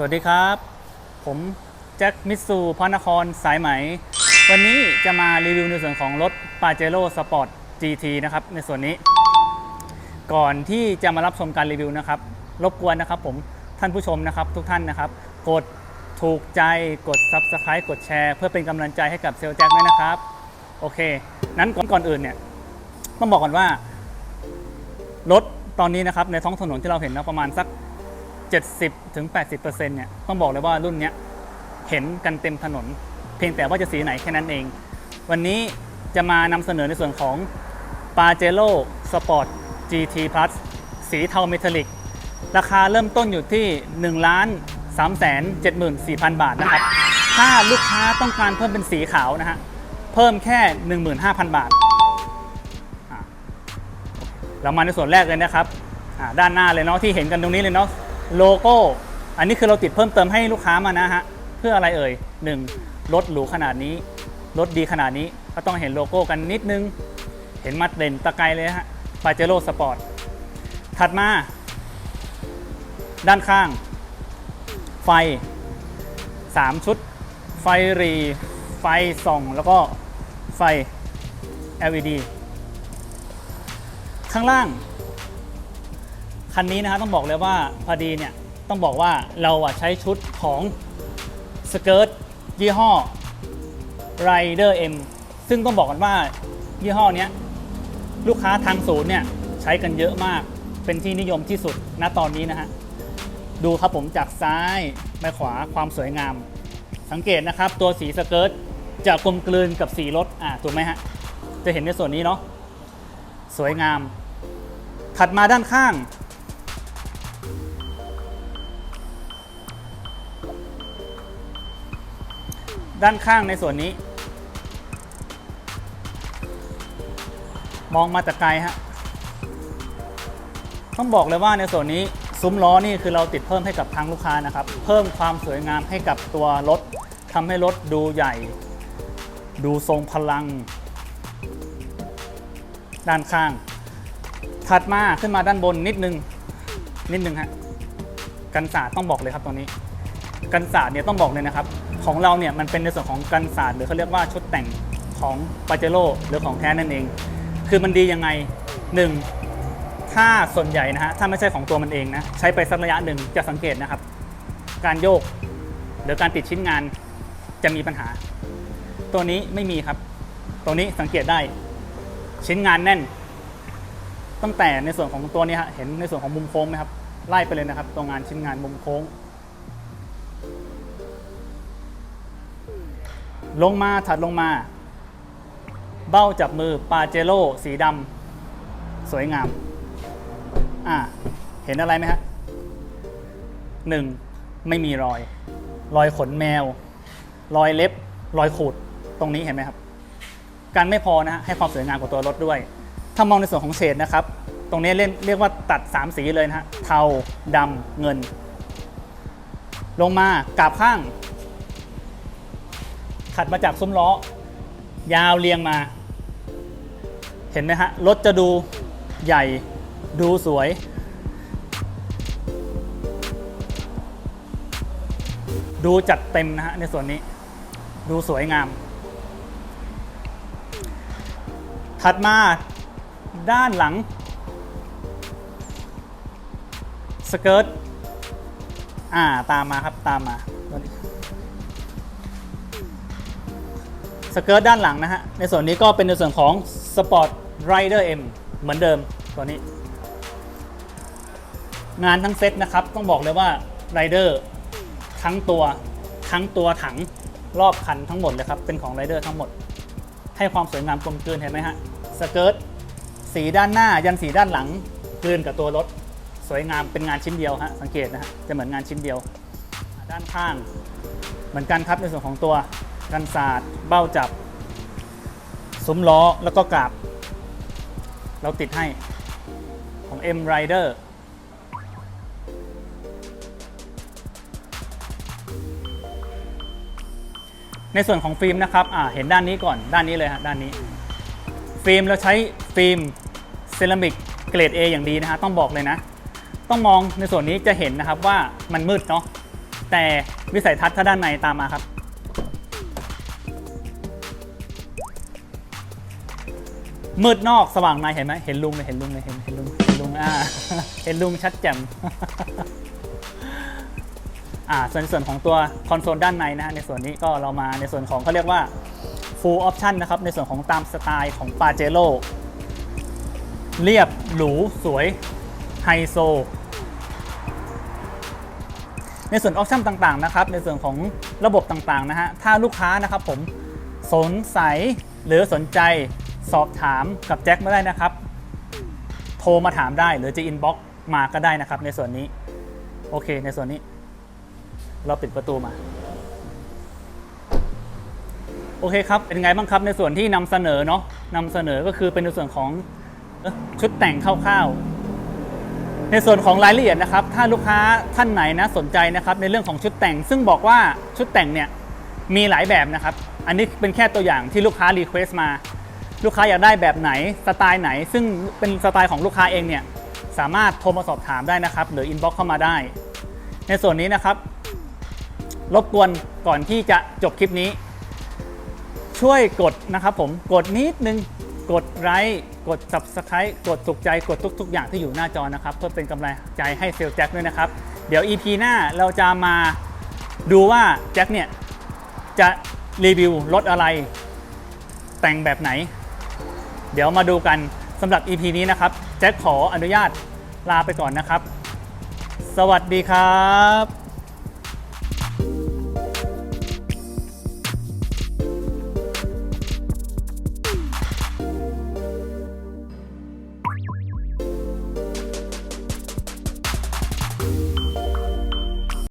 สวัสดีครับ ผมแจ็คมิตซูพระนครสายไหม วันนี้จะมารีวิวในส่วนของรถ p a j e r o Sport GT นะครับ ในส่วนนี้ ก่อนที่จะมารับชมการรีวิวนะครับ รบกวนนะครับผมท่านผู้ชมนะครับ ทุกท่านนะครับ กดถูกใจกด Subscribe กดแชร์เพื่อเป็นกำลังใจให้กับเซลลแจ็คด้วยนะครับ โอเค นั้นก่อนก่อนอื่นเนี่ย ต้องบอกก่อนว่า รถตอนนี้นะครับในท้องถนนที่เราเห็นนะประมาณสัก 70ถึง80%เนี่ยต้องบอกเลยว่ารุ่นเนี้ยเห็นกันเต็มถนน เพียงแต่ว่าจะสีไหนแค่นั้นเอง วันนี้จะมานำเสนอในส่วนของ p a j e r o Sport GT Plus สีเทาเมทัลลิก ราคาเริ่มต้นอยู่ที่ 1 ล้าน3 7 4 0 0 0 บาทนะครับ ถ้าลูกค้าต้องการเพิ่มเป็นสีขาวนะฮะ เพิ่มแค่ 15,000 บาท เรามาในส่วนแรกเลยนะครับด้านหน้าเลยเนาะที่เห็นกันตรงนี้เลยเนาะ โลโก้ อันนี้คือเราติดเพิ่มเติมให้ลูกค้ามานะฮะ เพื่ออะไรเอ่ย 1. รถหรูขนาดนี้ รถดีขนาดนี้ ก็ต้องเห็นโลโก้กันนิดนึง เห็นมาเด่นตะไกเลยฮะปาเจโร่สปอร์ต ถัดมา ด้านข้าง ไฟ 3 ชุด ไฟรี ไฟส่อง แล้วก็ไฟ LED ข้างล่าง คันนี้นะฮะต้องบอกเลยว่าพอดีเนี่ยต้องบอกว่าเราอะใช้ชุดของสเกิร์ตยี่ห้อ Rider M ซึ่งต้องบอกกันว่ายี่ห้อนี้ลูกค้าทางศูนย์เนี่ยใช้กันเยอะมากเป็นที่นิยมที่สุดณตอนนี้นะฮะดูครับผมจากซ้ายไปขวาความสวยงาม สังเกตนะครับตัวสีสเกิร์ตจะกลมกลืนกับสีรถอ่าถูกไหมฮะจะเห็นในส่วนนี้เนาะสวยงาม ถัดมาด้านข้าง ด้านข้างในส่วนนี้ มองมาแต่ไกลฮะต้องบอกเลยว่าในส่วนนี้ซุ้มล้อนี่คือเราติดเพิ่มให้กับทางลูกค้านะครับ เพิ่มความสวยงามให้กับตัวรถทำให้รถดูใหญ่ ดูทรงพลัง ด้านข้าง ถัดมาขึ้นมาด้านบนนิดนึง นิดนึงฮะกันศาสต้องบอกเลยครับตรงนี้ กันศาสเนี่ยต้องบอกเลยนะครับ ของเราเนี่ยมันเป็นในส่วนของกันศาสตร์หรือเขาเรียกว่าชุดแต่งของปาเจโร่หรือของแท้นั่นเอง คือมันดียังไงหนึ่งถ้าส่วนใหญ่นะฮะถ้าไม่ใช่ของตัวมันเองนะใช้ไปสักระยะหนึ่งจะสังเกตนะครับ การโยกหรือการติดชิ้นงานจะมีปัญหา ตัวนี้ไม่มีครับ ตัวนี้สังเกตได้ชิ้นงานแน่น ตั้งแต่ในส่วนของตัวนี้ฮะเห็นในส่วนของมุมโค้งไหมครับไล่ไปเลยนะครับ ตัวงานชิ้นงานมุมโค้ง ลงมาถัดลงมา เบ้าจับมือปาเจโร่สีดำสวยงาม อ่า เห็นอะไรไหมฮะหนึ่งไม่มีรอย รอยขนแมว รอยเล็บ รอยขูด ตรงนี้เห็นไหมครับ การไม่พอนะฮะให้ความสวยงามของตัวรถด้วย ถ้ามองในส่วนของเฉดนะครับ ตรงนี้เรียกเรียกว่าตัด 3 สีเลยนะฮะ เทาดำเงิน ลงมากราบข้าง ถัดมาจากซุ้มล้อ ยาวเรียงมา เห็นไหมฮะ รถจะดูใหญ่ดูสวย ดูจัดเต็มนะฮะในส่วนนี้ ดูสวยงาม ถัดมาด้านหลัง สเกิร์ตอ่า ตามมาครับตามมาตัวนี้ สเกิร์ตด้านหลังนะฮะ ในส่วนนี้ก็เป็นในส่วนของ Sport Rider M เหมือนเดิมตัวนี้ งานทั้งเซ็ตนะครับ ต้องบอกเลยว่า Rider ทั้งตัวทั้งตัวถังรอบคันทั้งหมดเลยครับ เป็นของ Rider ทั้งหมด ให้ความสวยงามกลมกลืนเห็นไหมฮะสเกิร์ตสีด้านหน้ายันสีด้านหลังกลืนกับตัวรถสวยงามเป็นงานชิ้นเดียวฮะสังเกตนะฮะจะเหมือนงานชิ้นเดียว ด้านข้าง เหมือนกันครับในส่วนของตัว กันศาสตร์เบ้าจับซุ้มล้อแล้วก็กาบ เราติดให้ของ M Rider ในส่วนของฟิล์มนะครับอ่าเห็นด้านนี้ก่อนด้านนี้เลยฮะด้านนี้ ฟิล์มเราใช้ฟิล์มเซรามิกเกรด A อย่างดีนะฮะต้องบอกเลยนะ ต้องมองในส่วนนี้จะเห็นนะครับว่ามันมืดเนาะแต่วิสัยทัศน์ถ้าด้านในตามมาครับ มืดนอกสว่างในเห็นไหมเห็นลุงเลยเห็นลุงเลยเห็นเห็นลุงเห็นลุงอ่าเห็นลุงชัดแจ่มอ่าส่วนส่วนของตัวคอนโซลด้านในนะฮะในส่วนนี้ก็เรามาในส่วนของเขาเรียกว่า full option นะครับในส่วนของตามสไตล์ของ p a j e r o เรียบหรูสวยไฮโซในส่วนออปชั่นต่างๆนะครับในส่วนของระบบต่างๆนะฮะถ้าลูกค้านะครับผมสงสัยหรือสนใจ สอบถามกับแจ็คมาได้นะครับ โทรมาถามได้หรือจะอินบ็อกมาก็ได้นะครับ ในส่วนนี้ โอเค ในส่วนนี้ เราปิดประตูมา โอเคครับ เป็นไงบ้างครับ ในส่วนที่นำเสนอเนาะนำเสนอก็คือเป็นในส่วนของชุดแต่งคร่าวๆ ในส่วนของรายละเอียดนะครับ ถ้าลูกค้าท่านไหนนะสนใจนะครับ ในเรื่องของชุดแต่ง ซึ่งบอกว่าชุดแต่งเนี่ยมีหลายแบบนะครับ อันนี้เป็นแค่ตัวอย่างที่ลูกค้ารีเควสต์มา ลูกค้าอยากได้แบบไหนสไตล์ไหน ซึ่งเป็นสไตล์ของลูกค้าเองเนี่ยสามารถโทรมาสอบถามได้นะครับ หรืออินบ็อกเข้ามาได้ ในส่วนนี้นะครับ รบกวนก่อนที่จะจบคลิปนี้ ช่วยกดนะครับผมกดนิดนึงกดไลค์กด subscribe กดถูกใจกดทุก ๆ อย่างที่อยู่หน้าจอนะครับ เพื่อเป็นกำลังใจให้เซลล์แจ็คด้วยนะครับ เดี๋ยว EP หน้าเราจะมาดูว่าแจ็คเนี่ยจะรีวิวรถอะไร แต่งแบบไหน ดี๋ยวมาดูกันสำหรับ EP นี้นะครับ แจ็คขออนุญาตลาไปก่อนนะครับ สวัสดีครับ